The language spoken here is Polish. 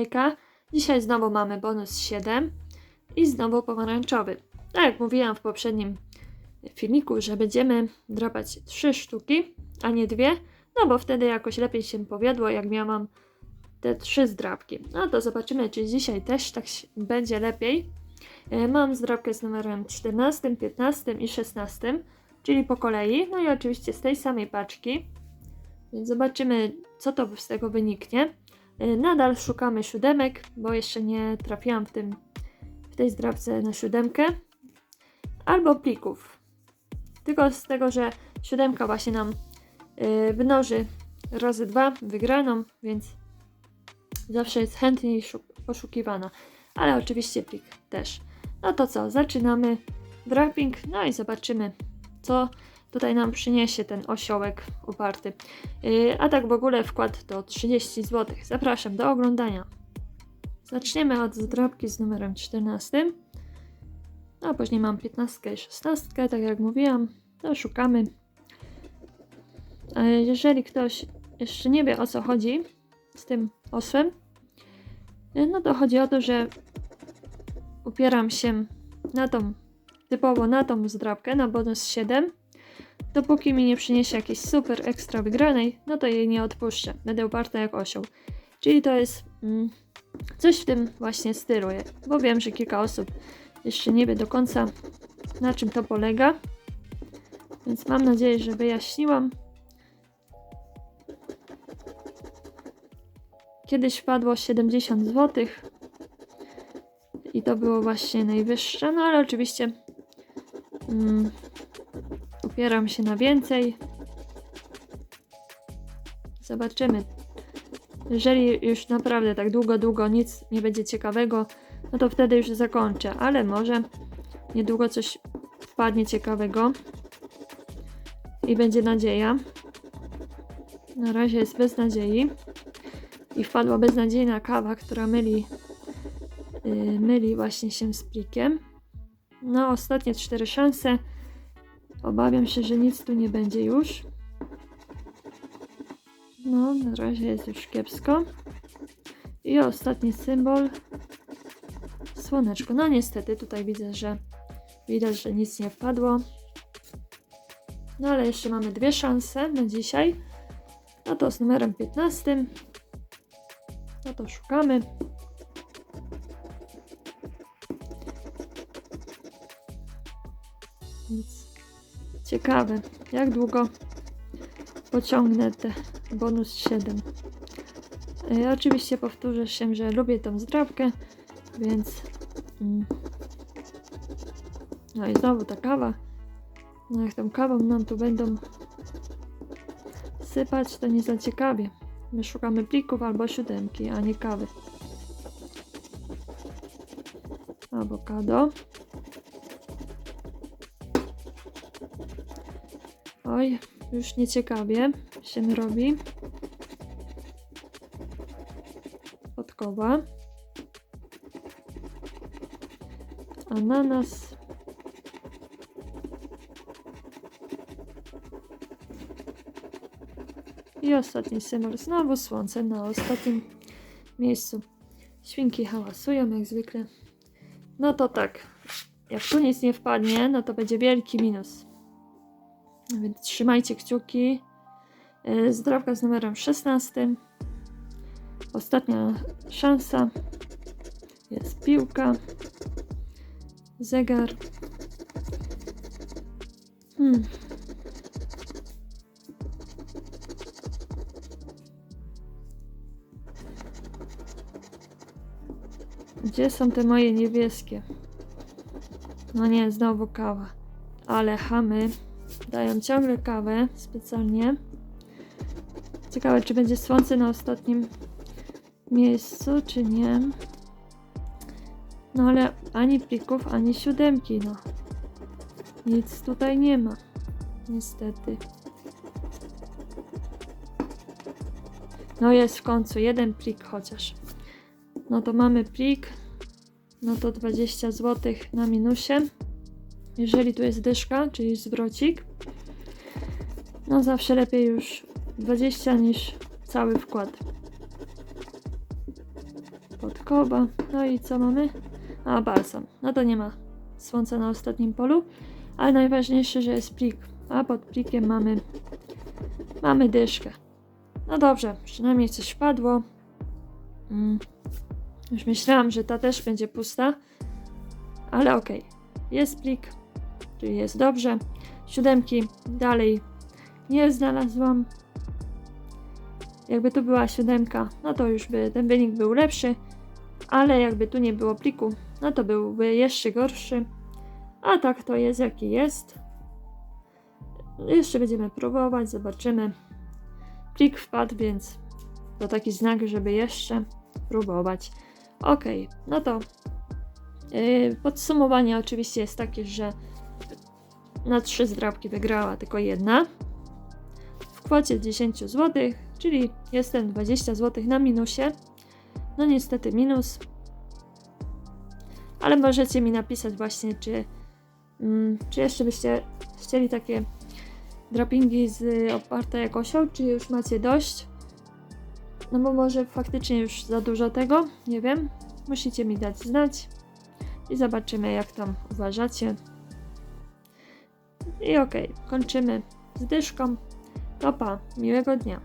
Hejka, dzisiaj znowu mamy bonus 7 i znowu pomarańczowy. Tak jak mówiłam w poprzednim filmiku, że będziemy drapać 3 sztuki, a nie dwie, no bo wtedy jakoś lepiej się powiodło, jak miałam te trzy zdrabki. No to zobaczymy, czy dzisiaj też tak będzie lepiej. E, Mam zdrabkę z numerem 14, 15 i 16, czyli po kolei, no i oczywiście z tej samej paczki. Więc zobaczymy, co to z tego wyniknie. E, Nadal szukamy siódemek, bo jeszcze nie trafiłam w, tym, w tej zdrabce na siódemkę. Albo plików. Tylko z tego, że siódemka właśnie nam e, wynoży razy dwa wygraną, więc zawsze jest chętniej szuk- poszukiwana. Ale oczywiście plik też. No to co, zaczynamy draping, no i zobaczymy, co tutaj nam przyniesie ten osiołek uparty. Yy, a tak w ogóle wkład to 30 zł. Zapraszam do oglądania. Zaczniemy od zdrabki z numerem 14. No, a później mam 15 i 16, tak jak mówiłam, to szukamy. Jeżeli ktoś jeszcze nie wie o co chodzi z tym osłem, yy, no to chodzi o to, że upieram się na tą, typowo na tą zdrabkę, na bonus 7. Dopóki mi nie przyniesie jakiejś super ekstra wygranej, no to jej nie odpuszczę. Będę uparta jak osioł. Czyli to jest mm, coś w tym właśnie stylu, bo wiem, że kilka osób jeszcze nie wie do końca na czym to polega. Więc mam nadzieję, że wyjaśniłam. Kiedyś wpadło 70 zł i to było właśnie najwyższe, no ale oczywiście mm, upieram się na więcej. Zobaczymy. Jeżeli już naprawdę tak długo, długo nic nie będzie ciekawego, no to wtedy już zakończę, ale może niedługo coś wpadnie ciekawego i będzie nadzieja. Na razie jest bez nadziei i wpadła beznadziejna kawa, która myli, yy, myli właśnie się z plikiem. No, ostatnie cztery szanse. Obawiam się, że nic tu nie będzie już. No, na razie jest już kiepsko. I ostatni symbol. Słoneczko. No niestety, tutaj widzę, że widać, że nic nie wpadło. No ale jeszcze mamy dwie szanse na dzisiaj. No to z numerem 15. No to szukamy. Nic. Ciekawe, jak długo pociągnę te bonus 7. E, oczywiście powtórzę się, że lubię tą zdrabkę, więc. Mm. No i znowu ta kawa. No jak tą kawą nam tu będą sypać, to nie za ciekawie. My szukamy plików albo siódemki, a nie kawy. Awokado. Oj, już nieciekawie się robi. Podkowa. Ananas. I ostatni symbol. Znowu słońce na ostatnim miejscu. Świnki hałasują jak zwykle. No to tak. Jak tu nic nie wpadnie, no to będzie wielki minus. Więc trzymajcie kciuki. Yy, Zdrowka z numerem 16. Ostatnia szansa. Jest piłka. Zegar. Hmm. Gdzie są te moje niebieskie? No nie, znowu kawa. Ale chamy dają ciągle kawę specjalnie. Ciekawe, czy będzie słońce na ostatnim miejscu, czy nie. No ale ani plików, ani siódemki, no. Nic tutaj nie ma. Niestety. No jest w końcu jeden plik chociaż. No to mamy plik. No to 20 zł na minusie. Jeżeli tu jest dyszka, czyli zwrocik. No zawsze lepiej już 20 niż cały wkład. Jakoba. No i co mamy? A, balsam. No to nie ma słońca na ostatnim polu. Ale najważniejsze, że jest plik. A pod plikiem mamy mamy dyszkę. No dobrze, przynajmniej coś padło. Mm. Już myślałam, że ta też będzie pusta. Ale okej. Jest plik, czyli jest dobrze. Siódemki dalej nie znalazłam. Jakby tu była siódemka, no to już by ten wynik był lepszy. Ale jakby tu nie było pliku, no to byłby jeszcze gorszy. A tak to jest jaki jest. Jeszcze będziemy próbować, zobaczymy. Plik wpadł, więc to taki znak, żeby jeszcze próbować. Ok, no to yy, podsumowanie oczywiście jest takie, że na trzy zdrabki wygrała tylko jedna kwocie 10 zł, czyli jestem 20 zł na minusie. No niestety minus. Ale możecie mi napisać właśnie, czy, mm, czy jeszcze byście chcieli takie drapingi z oparte jak osioł, czy już macie dość? No bo może faktycznie już za dużo tego, nie wiem. Musicie mi dać znać i zobaczymy jak tam uważacie. I okej, kończymy z dyszką. Topa, miłego dnia.